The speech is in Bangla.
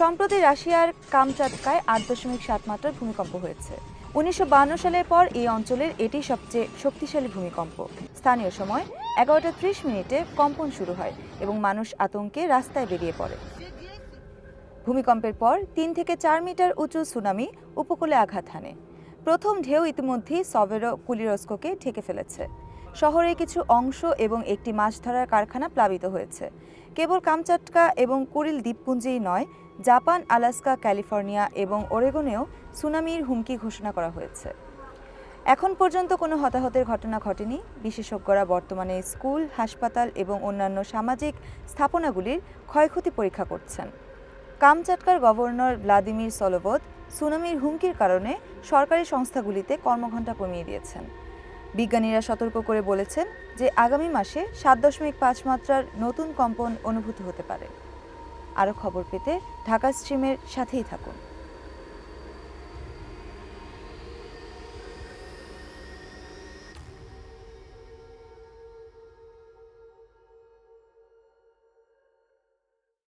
সম্প্রতি রাশিয়ার কামচাটকায় আট দশমিক সাত মাত্রার ভূমিকম্প হয়েছে। উনিশশো সালের পর এই অঞ্চলের এটি সবচেয়ে শক্তিশালী ভূমিকম্প। স্থানীয় সময় এগারোটা ত্রিশ মিনিটে কম্পন শুরু হয় এবং মানুষ আতঙ্কে রাস্তায় বেরিয়ে পড়ে। ভূমিকম্পের পর তিন থেকে চার মিটার উঁচু সুনামি উপকূলে আঘাত হানে। প্রথম ঢেউ ইতিমধ্যেই সভেরো কুলিরস্কোকে ঢেকে ফেলেছে। শহরের কিছু অংশ এবং একটি মাছ ধরার কারখানা প্লাবিত হয়েছে। কেবল কামচাটকা এবং কুরিল দ্বীপপুঞ্জেই নয়, জাপান, আলাস্কা, ক্যালিফোর্নিয়া এবং ওরেগনেও সুনামির হুমকি ঘোষণা করা হয়েছে। এখন পর্যন্ত কোনো হতাহতের ঘটনা ঘটেনি। বিশেষজ্ঞরা বর্তমানে স্কুল, হাসপাতাল এবং অন্যান্য সামাজিক স্থাপনাগুলির ক্ষয়ক্ষতি পরীক্ষা করছেন। কামচাটকার গভর্নর ভ্লাদিমির সলোবদ সুনামির হুমকির কারণে সরকারি সংস্থাগুলিতে কর্মঘণ্টা কমিয়ে দিয়েছেন। বিজ্ঞানীরা সতর্ক করে বলেছেন যে আগামী মাসে সাত দশমিক পাঁচ মাত্রার নতুন কম্পন অনুভূত হতে পারে। আরও খবর পেতে ঢাকা স্ট্রিমের সাথেই থাকুন।